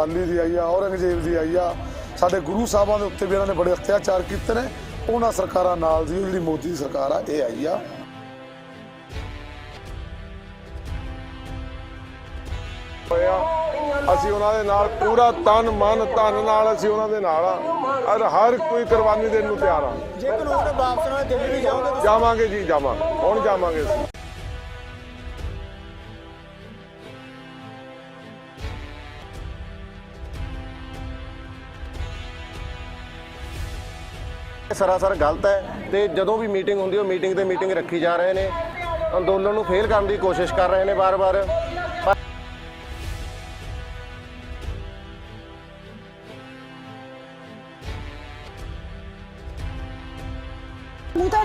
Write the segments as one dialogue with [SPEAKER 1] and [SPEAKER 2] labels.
[SPEAKER 1] ਅਕਾਲੀ ਦੀ ਆਈ ਆ ਔਰੰਗਜ਼ੇਬ ਦੀ ਆਈ ਆ। ਸਾਡੇ ਗੁਰੂ ਸਾਹਿਬਾਂ ਦੇ ਉੱਤੇ ਵੀ ਇਹਨਾਂ ਨੇ ਬੜੇ ਅਤਿਆਚਾਰ ਕੀਤੇ ਨੇ। ਉਹਨਾਂ ਸਰਕਾਰਾਂ ਨਾਲ ਦੀ ਜਿਹੜੀ ਮੋਦੀ ਦੀ ਸਰਕਾਰ ਆ ਇਹ ਆਈ ਆ।
[SPEAKER 2] ਹੋਇਆ ਅਸੀਂ ਉਹਨਾਂ ਦੇ ਨਾਲ ਪੂਰਾ ਤਨ ਮਨ ਧਨ ਨਾਲ ਅਸੀਂ ਉਹਨਾਂ ਦੇ ਨਾਲ ਆ। ਔਰ ਹਰ ਕੋਈ ਕੁਰਬਾਨੀ ਦੇਣ ਨੂੰ ਤਿਆਰ ਆ।
[SPEAKER 3] ਜੇ ਕਾਨੂੰਨ ਵਾਪਸ ਨਾਲ ਦਿੱਲੀ ਵੀ ਜਾਓਗੇ
[SPEAKER 2] ਜਾਵਾਂਗੇ ਜੀ ਜਾਵਾਂਗੇ ਹੁਣ ਜਾਵਾਂਗੇ ਅਸੀਂ।
[SPEAKER 4] ਸਰਾਸਰ ਗਲਤ ਹੈ ਤੇ ਜਦੋਂ ਵੀ ਮੀਟਿੰਗ ਹੁੰਦੀ ਹੈ, ਉਹ ਮੀਟਿੰਗ ਤੇ ਮੀਟਿੰਗ ਰੱਖੀ ਜਾ ਰਹੇ ਨੇ। ਅੰਦੋਲਨ ਨੂੰ ਫੇਲ ਕਰਨ ਦੀ ਕੋਸ਼ਿਸ਼ ਕਰ ਰਹੇ ਨੇ ਬਾਰ-ਬਾਰ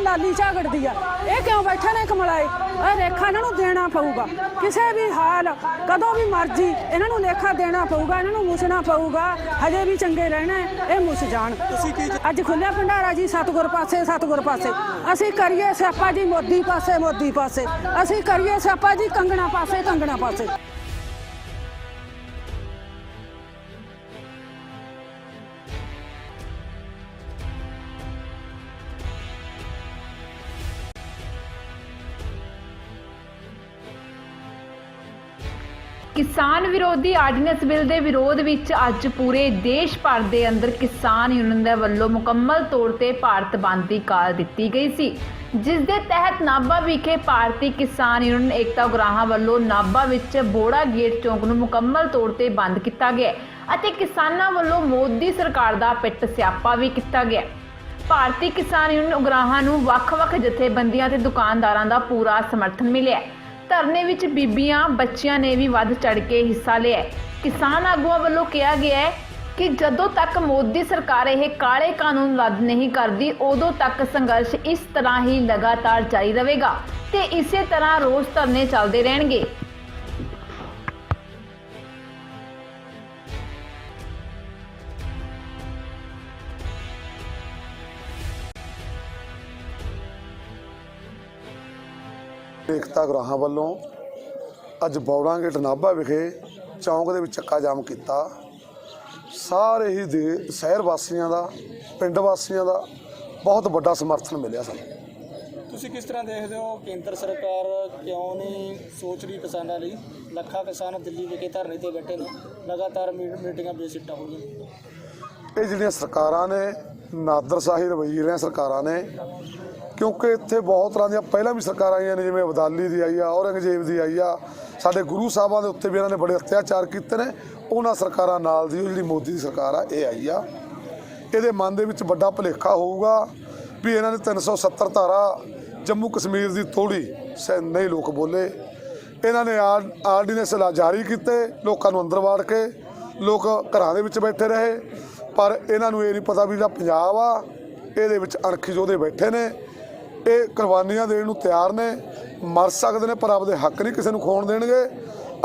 [SPEAKER 5] ਲਾਲੀ ਝਾਗੜਦੀ ਆ। ਇਹ ਕਿਉਂ ਬੈਠੇ ਨੇ ਕਮਲਾਏ ਇਹ ਲੇਖਾ ਇਹਨਾਂ ਨੂੰ ਦੇਣਾ ਪਊਗਾ। ਕਿਸੇ ਵੀ ਹਾਲ ਕਦੋਂ ਵੀ ਮਰਜ਼ੀ ਇਹਨਾਂ ਨੂੰ ਲੇਖਾ ਦੇਣਾ ਪਊਗਾ ਇਹਨਾਂ ਨੂੰ ਮੁਸਣਾ ਪਊਗਾ। ਹਜੇ ਵੀ ਚੰਗੇ ਰਹਿਣਾ ਇਹ ਮੁਸ ਜਾਣ।
[SPEAKER 3] ਤੁਸੀਂ ਕੀ
[SPEAKER 5] ਅੱਜ ਖੁੱਲਿਆ ਭੰਡਾਰਾ ਜੀ ਸਤਗੁਰ ਪਾਸੇ ਸਤਗੁਰ ਪਾਸੇ। ਅਸੀਂ ਕਰੀਏ ਸਿਆਪਾ ਜੀ ਮੋਦੀ ਪਾਸੇ ਮੋਦੀ ਪਾਸੇ। ਅਸੀਂ ਕਰੀਏ ਸਿਆਪਾ ਜੀ ਕੰਗਣਾ ਪਾਸੇ ਕੰਗਣਾ ਪਾਸੇ।
[SPEAKER 6] ਕਿਸਾਨ ਵਿਰੋਧੀ ਆਰਡੀਨੈਂਸ ਬਿੱਲ ਦੇ ਵਿਰੋਧ ਵਿੱਚ ਅੱਜ ਪੂਰੇ ਦੇਸ਼ ਭਰ ਦੇ ਅੰਦਰ ਕਿਸਾਨ ਯੂਨੀਅਨ ਦੇ ਵੱਲੋਂ ਮੁਕੰਮਲ ਤੌਰ ਤੇ ਭਾਰਤ ਬੰਦ ਦੀ ਕਾਲ ਦਿੱਤੀ ਗਈ ਸੀ। ਜਿਸ ਦੇ ਤਹਿਤ ਨਾਭਾ ਵਿਖੇ ਭਾਰਤੀ ਕਿਸਾਨ ਯੂਨੀਅਨ ਏਕਤਾ ਉਗਰਾਹਾਂ ਵੱਲੋਂ ਨਾਭਾ ਵਿੱਚ ਬੋੜਾ ਗੇਟ ਚੌਂਕ ਨੂੰ ਮੁਕੰਮਲ ਤੌਰ ਤੇ ਬੰਦ ਕੀਤਾ ਗਿਆ ਅਤੇ ਕਿਸਾਨਾਂ ਵੱਲੋਂ ਮੋਦੀ ਸਰਕਾਰ ਦਾ ਪਿੱਟ ਸਿਆਪਾ ਵੀ ਕੀਤਾ ਗਿਆ। ਭਾਰਤੀ ਕਿਸਾਨ ਯੂਨੀਅਨ ਉਗਰਾਹਾਂ ਨੂੰ ਵੱਖ-ਵੱਖ ਜਥੇਬੰਦੀਆਂ ਤੇ ਦੁਕਾਨਦਾਰਾਂ ਦਾ ਪੂਰਾ ਸਮਰਥਨ ਮਿਲਿਆ। ਧਰਨੇ ਵਿੱਚ ਬੀਬੀਆਂ, ਬੱਚਿਆਂ ਨੇ ਵੀ ਵੱਧ ਚੜ ਕੇ ਹਿੱਸਾ ਲਿਆ ਕਿਸਾਨ ਆਗੂਆਂ ਵੱਲੋਂ ਕਿਹਾ ਗਿਆ ਹੈ ਕਿ ਜਦੋਂ ਤੱਕ ਮੋਦੀ ਸਰਕਾਰ ਇਹ ਕਾਲੇ ਕਾਨੂੰਨ ਰੱਦ ਨਹੀਂ ਕਰਦੀ, ਉਦੋਂ ਤੱਕ ਸੰਘਰਸ਼ ਇਸ ਤਰ੍ਹਾਂ ਹੀ ਲਗਾਤਾਰ ਜਾਰੀ ਰਹੇਗਾ ਤੇ ਇਸੇ ਤਰ੍ਹਾਂ ਰੋਜ਼ ਧਰਨੇ ਚੱਲਦੇ ਰਹਿਣਗੇ।
[SPEAKER 1] ਏਕਤਾ ਗ੍ਰਾਹਾਂ ਵੱਲੋਂ ਅੱਜ ਬੌੜਾਂ ਗੇਟ ਨਾਭਾ ਵਿਖੇ ਚੌਂਕ ਦੇ ਵਿੱਚ ਚੱਕਾ ਜਾਮ ਕੀਤਾ। ਸਾਰੇ ਹੀ ਦੇ ਸ਼ਹਿਰ ਵਾਸੀਆਂ ਦਾ ਪਿੰਡ ਵਾਸੀਆਂ ਦਾ ਬਹੁਤ ਵੱਡਾ ਸਮਰਥਨ ਮਿਲਿਆ ਸਾਨੂੰ।
[SPEAKER 3] ਤੁਸੀਂ ਕਿਸ ਤਰ੍ਹਾਂ ਦੇਖਦੇ ਹੋ ਕੇਂਦਰ ਸਰਕਾਰ ਕਿਉਂ ਨਹੀਂ ਸੋਚ ਰਹੀ ਕਿਸਾਨਾਂ ਲਈ? ਲੱਖਾਂ ਕਿਸਾਨ ਦਿੱਲੀ ਵਿਖੇ ਧਰਨੇ ਤੇ ਬੈਠੇ ਨੇ ਲਗਾਤਾਰ ਮੀਟਿੰਗਾਂ ਬੇਸਿੱਟਾ ਹੋ ਰਹੀਆਂ
[SPEAKER 1] ਇਹ ਜਿਹੜੀਆਂ ਸਰਕਾਰਾਂ ਨੇ ਨਾਦਰਸ਼ਾਹੀ ਰਵੱਈਏ ਰਹੀਆਂ ਸਰਕਾਰਾਂ ਨੇ ਕਿਉਂਕਿ ਇੱਥੇ ਬਹੁਤ ਤਰ੍ਹਾਂ ਦੀਆਂ ਪਹਿਲਾਂ ਵੀ ਸਰਕਾਰਾਂ ਆਈਆਂ ਨੇ, ਜਿਵੇਂ ਅਬਦਾਲੀ ਦੀ ਆਈ ਆ, ਔਰੰਗਜ਼ੇਬ ਦੀ ਆਈ ਆ। ਸਾਡੇ ਗੁਰੂ ਸਾਹਿਬਾਂ ਦੇ ਉੱਤੇ ਵੀ ਇਹਨਾਂ ਨੇ ਬੜੇ ਅਤਿਆਚਾਰ ਕੀਤੇ ਨੇ। ਉਹਨਾਂ ਸਰਕਾਰਾਂ ਨਾਲ ਦੀ, ਉਹ ਜਿਹੜੀ ਮੋਦੀ ਦੀ ਸਰਕਾਰ ਆ, ਇਹ ਆਈ ਆ। ਇਹਦੇ ਮਨ ਦੇ ਵਿੱਚ ਵੱਡਾ ਭੁਲੇਖਾ ਹੋਊਗਾ ਵੀ ਇਹਨਾਂ ਨੇ 370 ਧਾਰਾ ਜੰਮੂ ਕਸ਼ਮੀਰ ਦੀ ਤੋੜੀ ਸ਼ਾਇਦ ਨਹੀਂ ਲੋਕ ਬੋਲੇ। ਇਹਨਾਂ ਨੇ ਆਰ- ਆਰਡੀਨੈਂਸ ਲਾ ਜਾਰੀ ਕੀਤੇ, ਲੋਕਾਂ ਨੂੰ ਅੰਦਰ ਵਾੜ ਕੇ, ਲੋਕ ਘਰਾਂ ਦੇ ਵਿੱਚ ਬੈਠੇ ਰਹੇ। ਪਰ ਇਹਨਾਂ ਨੂੰ ਇਹ ਨਹੀਂ ਪਤਾ ਵੀ ਜਿਹੜਾ ਪੰਜਾਬ ਆ, ਇਹਦੇ ਵਿੱਚ ਅਣਖੀ ਯੋਧੇ ਬੈਠੇ ਨੇ। ਇਹ ਕੁਰਬਾਨੀਆਂ ਦੇਣ ਨੂੰ ਤਿਆਰ ਨੇ। ਮਰ ਸਕਦੇ ਨੇ ਪਰ ਆਪਦੇ ਹੱਕ ਨਹੀਂ ਕਿਸੇ ਨੂੰ ਖੋਣ ਦੇਣਗੇ।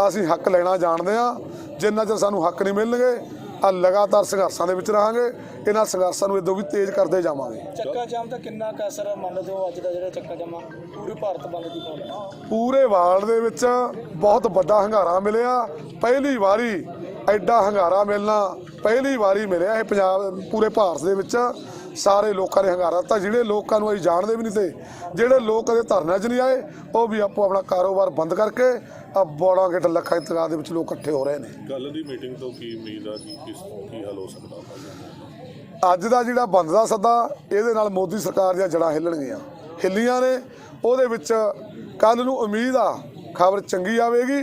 [SPEAKER 1] ਅਸੀਂ ਹੱਕ ਲੈਣਾ ਜਾਣਦੇ ਆ ਜਿੰਨਾ ਚਿਰ ਸਾਨੂੰ ਹੱਕ ਨਹੀਂ ਮਿਲਣਗੇ ਆ ਲਗਾਤਾਰ ਸੰਘਰਸ਼ਾਂ ਦੇ ਵਿੱਚ ਰਹਾਂਗੇ। ਇਹਨਾਂ ਸੰਘਰਸ਼ਾਂ ਨੂੰ ਇਦੋਂ ਵੀ ਤੇਜ਼ ਕਰਦੇ ਜਾਵਾਂਗੇ।
[SPEAKER 3] ਚੱਕਾ ਜਾਮ ਦਾ ਕਿੰਨਾ ਕੁ ਅਸਰ ਮੰਨਦੇ ਹੋ ਅੱਜ ਦਾ ਜਿਹੜਾ ਚੱਕਾ ਜਾਮ ਆ ਪੂਰੇ ਭਾਰਤ ਬੰਦ ਦੀ ਕਾਲ
[SPEAKER 1] ਪੂਰੇ ਵਰਲਡ ਦੇ ਵਿੱਚ ਬਹੁਤ ਵੱਡਾ ਹੰਗਾਰਾ ਮਿਲਿਆ। ਪਹਿਲੀ ਵਾਰੀ ਐਡਾ ਹੰਗਾਰਾ ਮਿਲਣਾ ਪਹਿਲੀ ਵਾਰੀ ਮਿਲਿਆ ਇਹ ਪੰਜਾਬ ਪੂਰੇ ਭਾਰਤ ਦੇ ਵਿੱਚ। ਸਾਰੇ ਲੋਕਾਂ ਨੇ ਹੰਗਾਰਾ ਤਾਂ ਜਿਹੜੇ ਲੋਕਾਂ ਨੂੰ ਅਸੀਂ ਜਾਣਦੇ ਵੀ ਨਹੀਂ ਤੇ ਜਿਹੜੇ ਲੋਕ ਕਦੇ ਧਰਨਿਆਂ 'ਚ ਨਹੀਂ ਆਏ ਉਹ ਵੀ ਆਪੋ ਆਪਣਾ ਕਾਰੋਬਾਰ ਬੰਦ ਕਰਕੇ ਆ ਬੋੜਾ ਗਿੱਟ ਲੱਖਾਂ ਦੀ ਤਾਦਾਦ ਦੇ ਵਿੱਚ ਲੋਕ ਇਕੱਠੇ ਹੋ ਰਹੇ ਨੇ।
[SPEAKER 7] ਕੱਲ ਦੀ ਮੀਟਿੰਗ ਤੋਂ ਕੀ ਉਮੀਦ ਆ ਕਿ ਕਿਸ ਕੀ ਹੱਲ ਹੋ ਸਕਦਾ?
[SPEAKER 1] ਅੱਜ ਦਾ ਜਿਹੜਾ ਬੰਦ ਦਾ ਸੱਦਾ ਇਹਦੇ ਨਾਲ ਮੋਦੀ ਸਰਕਾਰ ਦੀਆਂ ਜੜਾਂ ਹਿੱਲਣਗੀਆਂ। ਹਿੱਲੀਆਂ ਨੇ ਉਹਦੇ ਵਿੱਚ ਕੱਲ ਨੂੰ ਉਮੀਦ ਆ ਖਬਰ ਚੰਗੀ ਆਵੇਗੀ।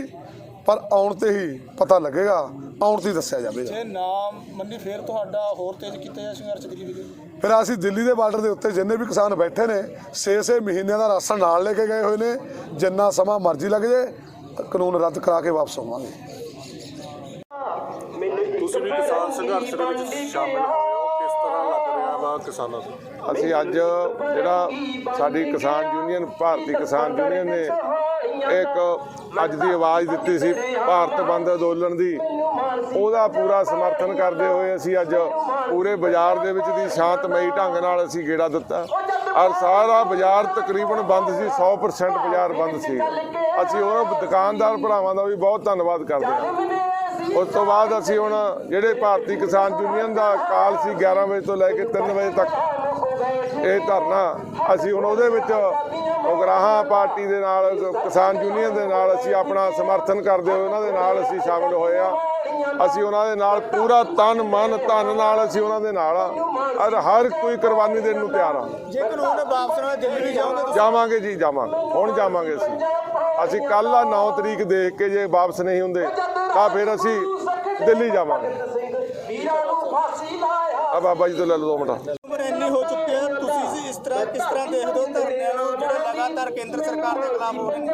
[SPEAKER 1] ਪਰ ਆਉਣ ਤੇ ਹੀ ਪਤਾ ਲੱਗੇਗਾ ਆਉਣ ਤੇ ਹੀ ਦੱਸਿਆ ਜਾਵੇਗਾ।
[SPEAKER 3] ਜੇ ਨਾ ਮੰਨੀ ਫੇਰ ਤੁਹਾਡਾ ਹੋਰ ਤੇਜ਼ ਕੀਤਾ ਜਾ ਸੰਘਰਸ਼ ਦਿੱਲੀ ਵਿਖੇ
[SPEAKER 1] ਫਿਰ ਅਸੀਂ ਦਿੱਲੀ ਦੇ ਬਾਰਡਰ ਦੇ ਉੱਤੇ ਜਿੰਨੇ ਵੀ ਕਿਸਾਨ ਬੈਠੇ ਨੇ 6-6 ਮਹੀਨਿਆਂ ਦਾ ਰਾਸ਼ਨ ਨਾਲ ਲੈ ਕੇ ਗਏ ਹੋਏ ਨੇ ਜਿੰਨਾ ਸਮਾਂ ਮਰਜ਼ੀ ਲੱਗ ਜੇ ਕਾਨੂੰਨ ਰੱਦ ਕਰਾ ਕੇ ਵਾਪਸ ਆਵਾਂਗੇ।
[SPEAKER 7] ਤੁਸੀਂ ਵੀ ਕਿਸਾਨ ਸੰਘਰਸ਼ ਦੇ ਵਿੱਚ ਸ਼ਾਮਿਲ ਹੋਏ ਹੋ ਕਿਸ ਤਰ੍ਹਾਂ ਲੱਗ ਰਿਹਾ ਵਾ ਕਿਸਾਨਾਂ ਨੂੰ
[SPEAKER 2] ਅਸੀਂ ਅੱਜ ਜਿਹੜਾ ਸਾਡੀ ਕਿਸਾਨ ਯੂਨੀਅਨ ਭਾਰਤੀ ਕਿਸਾਨ ਯੂਨੀਅਨ ਨੇ ਇੱਕ ਅੱਜ ਦੀ ਆਵਾਜ਼ ਦਿੱਤੀ ਸੀ ਭਾਰਤ ਬੰਦ ਅੰਦੋਲਨ ਦੀ। ਉਹਦਾ ਪੂਰਾ ਸਮਰਥਨ ਕਰਦੇ ਹੋਏ ਅਸੀਂ ਅੱਜ ਪੂਰੇ ਬਾਜ਼ਾਰ ਦੇ ਵਿੱਚ ਦੀ ਸ਼ਾਂਤਮਈ ਢੰਗ ਨਾਲ ਅਸੀਂ ਗੇੜਾ ਦਿੱਤਾ। ਔਰ ਸਾਰਾ ਬਾਜ਼ਾਰ ਤਕਰੀਬਨ ਬੰਦ ਸੀ 100% ਬਾਜ਼ਾਰ ਬੰਦ ਸੀ। ਅਸੀਂ ਉਹਨਾਂ ਦੁਕਾਨਦਾਰ ਭਰਾਵਾਂ ਦਾ ਵੀ ਬਹੁਤ ਧੰਨਵਾਦ ਕਰਦੇ ਹਾਂ। ਉਸ ਤੋਂ ਬਾਅਦ ਅਸੀਂ ਹੁਣ ਜਿਹੜੇ ਭਾਰਤੀ ਕਿਸਾਨ ਯੂਨੀਅਨ ਦਾ ਕਾਲ ਸੀ 11 ਵਜੇ ਤੋਂ ਲੈ ਕੇ 3 ਵਜੇ ਤੱਕ ਇਹ ਧਰਨਾ ਅਸੀਂ ਹੁਣ ਉਹਦੇ ਵਿੱਚ ਉਗਰਾਹਾਂ ਪਾਰਟੀ ਦੇ ਨਾਲ ਕਿਸਾਨ ਯੂਨੀਅਨ ਦੇ ਨਾਲ ਅਸੀਂ ਆਪਣਾ ਸਮਰਥਨ ਕਰਦੇ ਹੋਏ ਉਹਨਾਂ ਦੇ ਨਾਲ ਅਸੀਂ ਸ਼ਾਮਿਲ ਹੋਏ ਆ ਅਸੀਂ ਉਹਨਾਂ ਦੇ ਨਾਲ ਪੂਰਾ ਤਨ ਮਨ ਧਨ ਨਾਲ ਅਸੀਂ ਉਹਨਾਂ ਦੇ ਨਾਲ ਆ ਔਰ ਹਰ ਕੋਈ ਕੁਰਬਾਨੀ ਦੇਣ ਨੂੰ ਤਿਆਰ ਆ
[SPEAKER 3] ਜੇ ਕਾਨੂੰਨ ਵਾਪਸ ਨਾ ਦਿੱਲੀ ਵੀ ਜਾਓਗੇ
[SPEAKER 2] ਜਾਵਾਂਗੇ ਜੀ ਜਾਵਾਂਗੇ। ਹੁਣ ਜਾਵਾਂਗੇ ਅਸੀਂ। ਅਸੀਂ ਕੱਲ ਆ 9 ਤਰੀਕ ਦੇਖ ਕੇ ਜੇ ਵਾਪਸ ਨਹੀਂ ਹੁੰਦੇ ਤਾਂ ਫਿਰ ਅਸੀਂ ਦਿੱਲੀ ਜਾਵਾਂਗੇ। ਆ ਬਾਬਾ ਜੀ ਤੋਂ ਲੈ ਲਓ ਦੋ ਮਿੰਟ।
[SPEAKER 3] ਹੋ ਚੁੱਕੀ ਹੈ ਤੁਸੀਂ ਜੀ ਇਸ ਤਰ੍ਹਾਂ ਕਿਸ ਤਰ੍ਹਾਂ ਦੇਖਦੇ ਹੋ? ਲਗਾਤਾਰ ਕੇਂਦਰ ਸਰਕਾਰ ਦੇ ਖਿਲਾਫ ਹੋ ਰਹੇ ਨੇ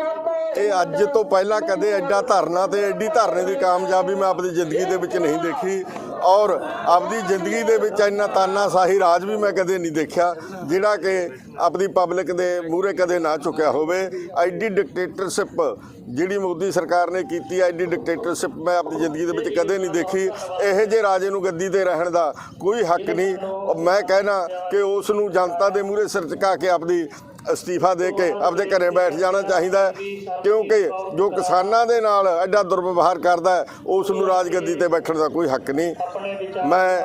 [SPEAKER 8] ਇਹ ਅੱਜ ਤੋਂ ਪਹਿਲਾਂ ਕਦੇ ਐਡਾ ਧਰਨਾ ਤੇ ਐਡੀ ਧਰਨੇ ਦੀ ਕਾਮਯਾਬੀ ਮੈਂ ਆਪਣੀ ਜ਼ਿੰਦਗੀ ਦੇ ਵਿੱਚ ਨਹੀਂ ਦੇਖੀ ਔਰ ਆਪਣੀ ਜ਼ਿੰਦਗੀ ਦੇ ਵਿੱਚ ਇੰਨਾ ਤਾਨਾਸ਼ਾਹੀ ਰਾਜ ਵੀ ਮੈਂ ਕਦੇ ਨਹੀਂ ਦੇਖਿਆ ਜਿਹੜਾ ਕਿ ਆਪਣੀ ਪਬਲਿਕ ਦੇ ਮੂਹਰੇ ਕਦੇ ਨਾ ਚੁੱਕਿਆ ਹੋਵੇ। ਐਡੀ ਡਿਕਟੇਟਰਸ਼ਿਪ ਜਿਹੜੀ ਮੋਦੀ ਸਰਕਾਰ ਨੇ ਕੀਤੀ ਹੈ, ਐਡੀ ਡਿਕਟੇਟਰਸ਼ਿਪ ਮੈਂ ਆਪਣੀ ਜ਼ਿੰਦਗੀ ਦੇ ਵਿੱਚ ਕਦੇ ਨਹੀਂ ਦੇਖੀ। ਇਹੋ ਜਿਹੇ ਰਾਜੇ ਨੂੰ ਗੱਦੀ ਤੇ ਰਹਿਣ ਦਾ ਕੋਈ ਹੱਕ ਨਹੀਂ। ਮੈਂ ਕਹਿਣਾ ਕਿ ਉਸ ਨੂੰ ਜਨਤਾ ਦੇ ਮੂਹਰੇ ਸਿਰ ਝੁਕਾ ਕੇ ਆਪਣੀ ਅਸਤੀਫਾ ਦੇ ਕੇ ਆਪਦੇ ਘਰੇ ਬੈਠ ਜਾਣਾ ਚਾਹੀਦਾ ਕਿਉਂਕਿ ਜੋ ਕਿਸਾਨਾਂ ਦੇ ਨਾਲ ਐਡਾ ਦੁਰਵਿਵਹਾਰ ਕਰਦਾ ਉਸ ਨੂੰ ਰਾਜਗੱਦੀ ਤੇ ਬੈਠਣ ਦਾ ਕੋਈ ਹੱਕ ਨਹੀਂ। ਮੈਂ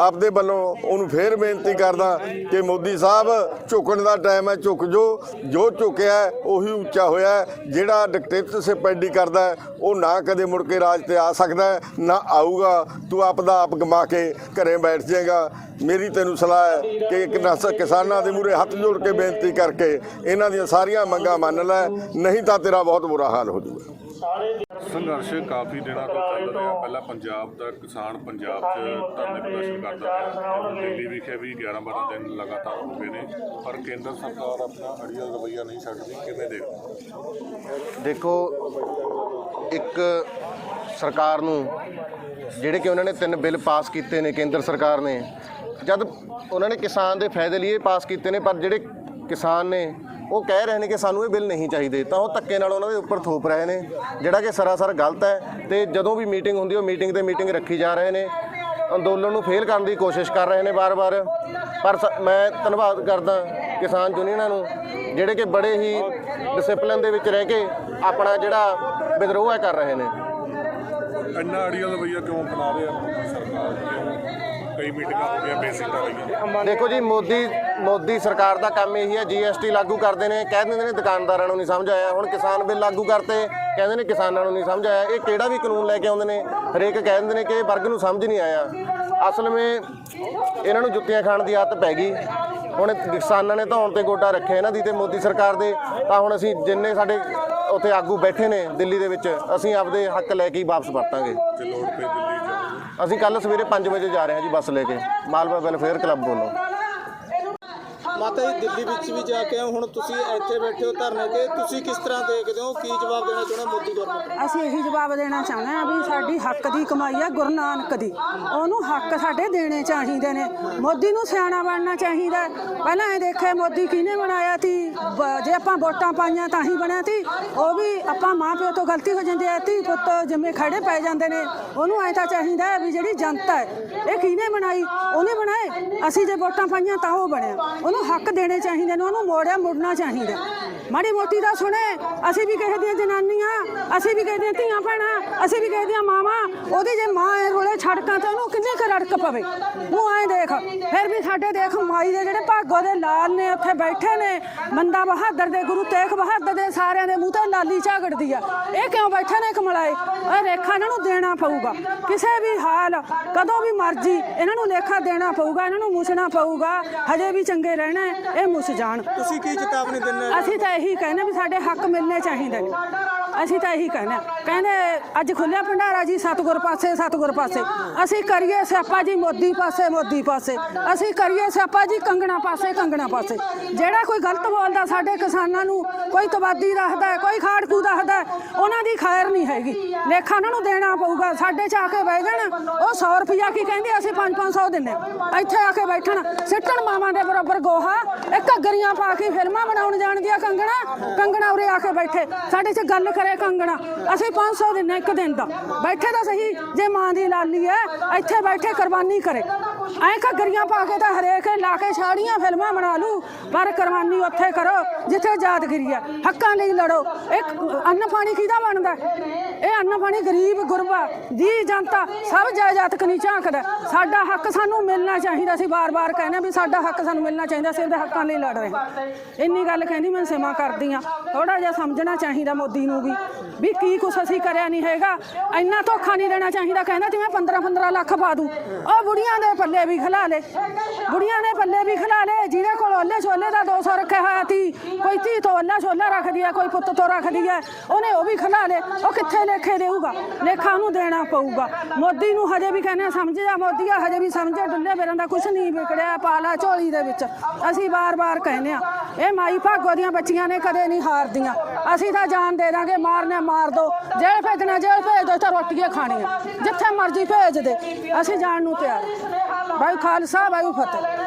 [SPEAKER 8] ਆਪਦੇ ਵੱਲੋਂ ਉਹਨੂੰ ਫੇਰ ਬੇਨਤੀ ਕਰਦਾ ਕਿ ਮੋਦੀ ਸਾਹਿਬ, ਝੁਕਣ ਦਾ ਟਾਈਮ ਹੈ, ਝੁਕ ਜੋ। ਜੋ ਝੁਕਿਆ ਉਹੀ ਉੱਚਾ ਹੋਇਆ ਜਿਹੜਾ ਡਿਕਟੇਟਰਸ਼ਿਪ ਐਡੀ ਕਰਦਾ ਉਹ ਨਾ ਕਦੇ ਮੁੜ ਕੇ ਰਾਜ ਤੇ ਆ ਸਕਦਾ ਨਾ ਆਊਗਾ। ਤੂੰ ਆਪਦਾ ਆਪ ਗਮਾ ਕੇ ਘਰੇ ਬੈਠ ਜਾਏਗਾ। ਮੇਰੀ ਤੈਨੂੰ ਸਲਾਹ ਹੈ ਕਿ ਇੱਕ ਕਿਸਾਨਾਂ ਦੇ ਮੂਹਰੇ ਹੱਥ ਜੋੜ ਕੇ ਬੇਨਤੀ ਕਰਕੇ ਇਹਨਾਂ ਦੀਆਂ ਸਾਰੀਆਂ ਮੰਗਾਂ ਮੰਨ ਲੈ ਨਹੀਂ ਤਾਂ ਤੇਰਾ ਬਹੁਤ ਬੁਰਾ ਹਾਲ ਹੋ ਜਾਊਗਾ।
[SPEAKER 7] ਸੰਘਰਸ਼ ਕਾਫੀ ਦਿਨਾਂ ਤੋਂ ਚੱਲ ਰਿਹਾ। ਪਹਿਲਾਂ ਪੰਜਾਬ ਦਾ ਕਿਸਾਨ ਪੰਜਾਬ 'ਚ ਧਰਨੇ ਪ੍ਰਦਰਸ਼ਨ ਕਰਦਾ ਰਿਹਾ। ਦਿੱਲੀ ਵਿਖੇ ਵੀ 11-12 ਦਿਨ ਲਗਾਤਾਰ ਹੋ ਗਏ ਨੇ। ਪਰ ਕੇਂਦਰ ਸਰਕਾਰ ਆਪਣਾ ਅੜੀਅਲ ਰਵੱਈਆ ਨਹੀਂ ਛੱਡਦੀ। ਕਿਵੇਂ ਦੇਖਦੇ
[SPEAKER 4] ਦੇਖੋ ਇੱਕ ਸਰਕਾਰ ਨੂੰ ਜਿਹੜੇ ਕਿ ਉਹਨਾਂ ਨੇ ਤਿੰਨ ਬਿੱਲ ਪਾਸ ਕੀਤੇ ਨੇ ਕੇਂਦਰ ਸਰਕਾਰ ਨੇ ਜਦ ਉਹਨਾਂ ਨੇ ਕਿਸਾਨ ਦੇ ਫਾਇਦੇ ਲਈ ਇਹ ਪਾਸ ਕੀਤੇ ਨੇ ਪਰ ਜਿਹੜੇ ਕਿਸਾਨ ਨੇ, ਉਹ ਕਹਿ ਰਹੇ ਨੇ ਕਿ ਸਾਨੂੰ ਇਹ ਬਿੱਲ ਨਹੀਂ ਚਾਹੀਦੇ। ਤਾਂ ਉਹ ਧੱਕੇ ਨਾਲ ਉਹਨਾਂ ਦੇ ਉੱਪਰ ਥੋਪ ਰਹੇ ਨੇ। ਜਿਹੜਾ ਕਿ ਸਰਾਸਰ ਗਲਤ ਹੈ ਤੇ ਜਦੋਂ ਵੀ ਮੀਟਿੰਗ ਹੁੰਦੀ ਉਹ ਮੀਟਿੰਗ ਤੇ ਮੀਟਿੰਗ ਰੱਖੀ ਜਾ ਰਹੇ ਨੇ। ਅੰਦੋਲਨ ਨੂੰ ਫੇਲ ਕਰਨ ਦੀ ਕੋਸ਼ਿਸ਼ ਕਰ ਰਹੇ ਨੇ ਵਾਰ-ਵਾਰ। ਪਰ ਸ- ਮੈਂ ਧੰਨਵਾਦ ਕਰਦਾ ਕਿਸਾਨ ਯੂਨੀਅਨਾਂ ਨੂੰ, ਜਿਹੜੇ ਕਿ ਬੜੇ ਹੀ ਡਿਸਪਲਿਨ ਦੇ ਵਿੱਚ ਰਹਿ ਕੇ ਆਪਣਾ ਜਿਹੜਾ ਵਿਦਰੋਹ ਹੈ ਕਰ ਰਹੇ ਨੇ।
[SPEAKER 7] ਇੰਨਾ ਅੜੀਅਲ ਰਵੱਈਆ ਕਿਉਂ ਅਪਣਾ ਰਹੇ ਆ? ਸਰਕਾਰ ਕਈ ਮੀਟਿੰਗਾਂ ਹੋ ਗਈਆਂ ਬੇਸਿਕ ਤਾਂ ਰਹੀਆਂ।
[SPEAKER 4] ਦੇਖੋ ਜੀ ਮੋਦੀ ਮੋਦੀ ਸਰਕਾਰ ਦਾ ਕੰਮ ਇਹੀ ਹੈ ਜੀਐਸਟੀ ਲਾਗੂ ਕਰਦੇ ਨੇ ਕਹਿ ਦਿੰਦੇ ਨੇ ਦੁਕਾਨਦਾਰਾਂ ਨੂੰ ਨਹੀਂ ਸਮਝ ਆਇਆ ਹੁਣ ਕਿਸਾਨ ਬਿੱਲ ਲਾਗੂ ਕਰਤੇ ਕਹਿੰਦੇ ਨੇ ਕਿਸਾਨਾਂ ਨੂੰ ਨਹੀਂ ਸਮਝ ਆਇਆ ਇਹ ਕਿਹੜਾ ਵੀ ਕਾਨੂੰਨ ਲੈ ਕੇ ਆਉਂਦੇ ਨੇ? ਹਰੇਕ ਕਹਿ ਦਿੰਦੇ ਨੇ ਕਿ ਇਹ ਵਰਗ ਨੂੰ ਸਮਝ ਨਹੀਂ ਆਇਆ। ਅਸਲ ਵਿੱਚ ਇਹਨਾਂ ਨੂੰ ਜੁੱਤੀਆਂ ਖਾਣ ਦੀ ਆਦਤ ਪੈ ਗਈ। ਹੁਣ ਕਿਸਾਨਾਂ ਨੇ ਧੌਣ ਤੇ ਗੋਡਾ ਰੱਖਿਆ ਇਹਨਾਂ ਦੀ ਤੇ ਮੋਦੀ ਸਰਕਾਰ ਦੇ ਤਾਂ ਹੁਣ ਅਸੀਂ ਜਿੰਨੇ ਸਾਡੇ ਉੱਥੇ ਆਗੂ ਬੈਠੇ ਨੇ ਦਿੱਲੀ ਦੇ ਵਿੱਚ ਅਸੀਂ ਆਪਦੇ ਹੱਕ ਲੈ ਕੇ ਹੀ ਵਾਪਸ ਵਰਤਾਂਗੇ।
[SPEAKER 7] ਜੇ ਲੋੜ ਪਈ ਦਿੱਲੀ
[SPEAKER 4] ਅਸੀਂ ਕੱਲ ਸਵੇਰੇ 5 ਵਜੇ ਜਾ ਰਹੇ ਹਾਂ ਜੀ ਬੱਸ ਲੈ ਕੇ। ਮਾਲਵਾ ਵੈਲਫੇਅਰ ਕਲੱਬ ਵੱਲੋਂ।
[SPEAKER 3] ਮਾਤਾ ਜੀ ਦਿੱਲੀ ਵਿੱਚ ਵੀ ਜਾ ਕੇ ਆਏ ਹੋ, ਹੁਣ ਤੁਸੀਂ ਇੱਥੇ ਬੈਠੇ ਹੋ ਧਰਨੇ ਤੇ। ਤੁਸੀਂ ਕਿਸ ਤਰ੍ਹਾਂ ਦੇਖਦੇ ਹੋ? ਕੀ ਜਵਾਬ ਦੇਣਾ ਚਾਹੁੰਦੇ ਹੋ ਮੋਦੀ ਗਵਰਨਮੈਂਟ ਨੂੰ
[SPEAKER 5] ਅਸੀਂ ਇਹੀ ਜਵਾਬ ਦੇਣਾ ਚਾਹੁੰਦੇ ਆ ਵੀ ਸਾਡੀ ਹੱਕ ਦੀ ਕਮਾਈ ਆ ਗੁਰੂ ਨਾਨਕ ਦੀ। ਉਹਨੂੰ ਹੱਕ ਸਾਡੇ ਦੇਣੇ ਚਾਹੀਦੇ ਨੇ। ਮੋਦੀ ਨੂੰ ਸਿਆਣਾ ਬਣਨਾ ਚਾਹੀਦਾ ਹੈ। ਪਹਿਲਾਂ ਇਹ ਦੇਖੇ ਮੋਦੀ ਕਿਹਨੇ ਬਣਾਇਆ ਸੀ? ਬ- ਜੇ ਆਪਾਂ ਵੋਟਾਂ ਪਾਈਆਂ ਤਾਂ ਹੀ ਬਣਿਆ ਸੀ। ਉਹ ਵੀ ਆਪਾਂ ਮਾਂ ਪਿਓ ਤੋਂ ਗਲਤੀ ਹੋ ਜਾਂਦੀ ਹੈ ਧੀ ਪੁੱਤ ਜਿੰਮੇ ਖੜੇ ਪੈ ਜਾਂਦੇ ਨੇ। ਉਹਨੂੰ ਐ ਤਾਂ ਚਾਹੀਦਾ ਹੈ ਵੀ ਜਿਹੜੀ ਜਨਤਾ ਹੈ ਇਹ ਕਿਹਨੇ ਬਣਾਈ? ਉਹਨੇ ਬਣਾਏ। ਅਸੀਂ ਜੇ ਵੋਟਾਂ ਪਾਈਆਂ ਤਾਂ ਉਹ ਬਣਿਆ। ਉਹਨੂੰ ਹੱਕ ਦੇਣੇ ਚਾਹੀਦੇ ਨੇ, ਉਹਨੂੰ ਮੋੜਿਆ ਮੁੜਨਾ ਚਾਹੀਦਾ। ਮਾੜੀ ਮੋਟੀ ਦਾ ਸੁਣੇ, ਅਸੀਂ ਵੀ ਕਿਸੇ ਦੀਆਂ ਜਨਾਨੀਆਂ, ਅਸੀਂ ਵੀ ਕਿਸੇ ਦੀਆਂ ਧੀਆਂ ਭੈਣਾਂ, ਅਸੀਂ ਵੀ ਕਿਸੇ ਦੀਆਂ ਮਾਵਾਂ, ਉਹਦੀ ਜੇ ਮਾਂ ਐ ਰੋਲੇ ਛੜਕਾਂ ਤੇ ਉਹਨੂੰ ਕਿੰਨੀ ਕੁ ਰੜਕ ਪਵੇ? ਉਹ ਐ ਦੇਖ, ਫਿਰ ਵੀ ਸਾਡੇ ਦੇਖ ਮਾਈ ਦੇ ਜਿਹੜੇ ਭਾਗੋ ਦੇ ਲਾਲ ਨੇ, ਉੱਥੇ ਬੈਠੇ ਨੇ ਬੰਦਾ ਬਹਾਦਰ ਦੇ, ਗੁਰੂ ਤੇਗ ਬਹਾਦਰ ਦੇ ਸਾਰਿਆਂ ਦੇ ਮੂੰਹ ਤੇ ਲਾਲੀ ਝਾਗੜਦੀ ਆ। ਇਹ ਕਿਉਂ ਬੈਠੇ ਨੇ ਕਮਲਾਏ ਇਹ ਰੇਖਾ ਇਹਨਾਂ ਨੂੰ ਦੇਣਾ ਪਊਗਾ। ਕਿਸੇ ਵੀ ਹਾਲ, ਕਦੋਂ ਵੀ ਮਰਜ਼ੀ, ਇਹਨਾਂ ਨੂੰ ਲੇਖਾ ਦੇਣਾ ਪਊਗਾ, ਇਹਨਾਂ ਨੂੰ ਮੁਸਣਾ ਪਊਗਾ, ਹਜੇ ਵੀ ਚੰਗੇ ਰਹਿਣਾ ਹੈ, ਇਹ ਮੁਸ ਜਾਣ।
[SPEAKER 3] ਤੁਸੀਂ ਕੀ ਚੇਤਾਵਨੀ ਦਿੰਦੇ
[SPEAKER 5] ਅਸੀਂ ਤਾਂ ਇਹੀ ਕਹਿੰਦੇ ਵੀ ਸਾਡੇ ਹੱਕ ਮਿਲਨੇ ਚਾਹੀਦੇ ਨੇ। ਅਸੀਂ ਤਾਂ ਇਹੀ ਕਹਿੰਦੇ ਹਾਂ। ਕਹਿੰਦੇ, ਅੱਜ ਖੁੱਲਿਆ ਭੰਡਾਰਾ ਜੀ, ਸਤਗੁਰ ਪਾਸੇ ਸਤਗੁਰ ਪਾਸੇ। ਅਸੀਂ ਕਰੀਏ ਸਿਆਪਾ ਜੀ, ਮੋਦੀ ਪਾਸੇ ਮੋਦੀ ਪਾਸੇ। ਅਸੀਂ ਕਰੀਏ ਸਿਆਪਾ ਜੀ, ਕੰਗਣਾ ਪਾਸੇ ਕੰਗਣਾ ਪਾਸੇ। ਜਿਹੜਾ ਕੋਈ ਗਲਤ ਬੋਲਦਾ, ਸਾਡੇ ਕਿਸਾਨਾਂ ਨੂੰ ਕੋਈ ਤਬਾਦੀ ਰੱਖਦਾ ਕੋਈ ਖਾੜਕੂ ਰੱਖਦਾ ਉਹਨਾਂ ਦੀ ਖੈਰ ਨਹੀਂ ਹੈਗੀ। ਲੇਖਾ ਉਹਨਾਂ ਨੂੰ ਦੇਣਾ ਪਊਗਾ। ਸਾਡੇ ਚ ਆ ਕੇ ਬਹਿ ਜਾਣ। ਉਹ 100 ਰੁਪਿਆ ਕੀ ਕਹਿੰਦੇ ਅਸੀਂ 5-500 ਦਿੰਨੇ ਇੱਥੇ ਆ ਕੇ ਬੈਠਣ। ਸਿੱਟਣ ਮਾਵਾਂ ਦੇ ਬਰਾਬਰ ਗੋਹਾ। ਇਹ ਘੱਗਰੀਆਂ ਪਾ ਕੇ ਫਿਲਮਾਂ ਬਣਾਉਣ ਜਾਣਗੀਆਂ ਕੰਗਣਾ। ਕੰਗਣਾ ਉਰੇ ਆ ਕੇ ਬੈਠੇ। ਸਾਡੇ ਚ ਗੱਲ ਕਰੇ ਕੰਗਣਾ? ਅਸੀਂ 500 ਦਿੰਨੇ ਇੱਕ ਦਿਨ ਦਾ। ਬੈਠੇ ਤਾਂ ਸਹੀ, ਜੇ ਮਾਂ ਦੀ ਲਾਲੀ ਹੈ, ਇੱਥੇ ਬੈਠੇ ਕੁਰਬਾਨੀ ਕਰੇ। ਐਂ ਘੱਗਰੀਆਂ ਪਾ ਕੇ ਤਾਂ ਹਰੇਕ ਲਾ ਕੇ ਛਾੜੀਆਂ ਫਿਲਮਾਂ ਬਣਾ ਲੂ, ਪਰ ਕੁਰਬਾਨੀ ਉੱਥੇ ਕਰੋ, ਜਿੱਥੇ ਯਾਦਗਿਰੀ ਹੈ। ਹੱਕਾਂ ਲਈ ਲੜੋ। ਇੱਕ, ਅੰਨ ਪਾਣੀ ਕਿਹਦਾ ਬਣਦਾ? ਇਹ ਅੰਨ ਪਾਣੀ ਗਰੀਬ, ਗੁਰਬਾ ਦੀ ਜਨਤਾ, ਸਭ ਜਾਇਦਾਦ ਨਹੀਂ ਝਾਂਕਦਾ। ਸਾਡਾ ਹੱਕ ਸਾਨੂੰ ਮਿਲਣਾ ਚਾਹੀਦਾ ਸੀ, ਬਾਰ-ਬਾਰ ਕਹਿੰਦੇ ਵੀ ਸਾਡਾ ਹੱਕ ਸਾਨੂੰ ਮਿਲਣਾ ਚਾਹੀਦਾ ਸੀ ਉਹਦੇ ਹੱਕਾਂ ਲਈ ਲੜ ਰਹੇ ਇੰਨੀ ਗੱਲ ਕਹਿੰਦੀ ਮੈਂ ਸੇਵਾ ਕਰਦੀ ਆ ਥੋੜਾ ਜਿਹਾ ਸਮਝਣਾ ਚਾਹੀਦਾ ਮੋਦੀ ਨੂੰ ਵੀ ਵੀ ਕੀ ਕੁਛ ਅਸੀਂ ਕਰਿਆ ਨਹੀਂ ਹੈਗਾ। ਇੰਨਾ ਧੋਖਾ ਨਹੀਂ ਦੇਣਾ ਚਾਹੀਦਾ, ਕਹਿੰਦਾ ਜਿਵੇਂ 15-15 ਲੱਖ ਪਾ ਦੂੰ। ਉਹ ਬੁੜੀਆਂ ਦੇ ਪੱਲੇ ਵੀ ਖਿਲਾ ਲੇ। ਬੁੜੀਆਂ ਦੇ ਪੱਲੇ ਵੀ ਖਿਲਾ ਲੇ, ਜਿਹਦੇ ਕੋਲ ਓਲੇ ਛੋਲੇ ਦਾ 200 ਰੱਖਿਆ ਹੋਇਆ ਸੀ। ਕੋਈ ਧੀ ਤੋਂ ਓਲਾ ਛੋਲਾ ਰੱਖਦੀ ਹੈ ਕੋਈ ਪੁੱਤ ਤੋਂ ਰੱਖਦੀ ਹੈ ਉਹਨੇ ਉਹ ਵੀ ਖਿਲਾ ਲੇ ਉਹ ਕਿੱਥੇ ਲੇਖੇ ਦੇਊਗਾ? ਲੇਖਾ ਉਹਨੂੰ ਦੇਣਾ ਪਊਗਾ। ਮੋਦੀ ਨੂੰ ਹਜੇ ਵੀ ਕਹਿੰਦੇ ਸਮਝ ਜਾ ਮੋਦੀਆ ਹਜੇ ਵੀ ਸਮਝੇ ਡੁੱਲੇ ਬੇਰਾਂ ਦਾ ਕੁਝ ਨਹੀਂ ਵਿਗੜਿਆ ਪਾਲਾ ਝੋਲੀ ਦੇ ਵਿੱਚ। ਅਸੀਂ ਬਾਰ-ਬਾਰ ਕਹਿੰਦੇ ਆ, ਇਹ ਮਾਈ ਭਾਗੋ ਦੀਆਂ ਬੱਚੀਆਂ ਨੇ ਕਦੇ ਨਹੀਂ ਹਾਰਦੀਆਂ। ਅਸੀਂ ਤਾਂ ਜਾਨ ਦੇ ਦਾਂਗੇ, ਮਾਰਨੇ ਮਾਰ ਦੋ। ਜੇਲ੍ਹ ਭੇਜਣਾ ਜੇਲ੍ਹ ਭੇਜ ਦੋ ਤਾਂ ਰੋਟੀਆਂ ਖਾਣੀਆਂ। ਜਿੱਥੇ ਮਰਜ਼ੀ ਭੇਜ ਦੇ। ਅਸੀਂ ਜਾਣ ਨੂੰ ਤਿਆਰ ਹਾਂ। ਖਾਲਸਾ ਵਾਹਿਗੁਰੂ ਫਤਿਹ।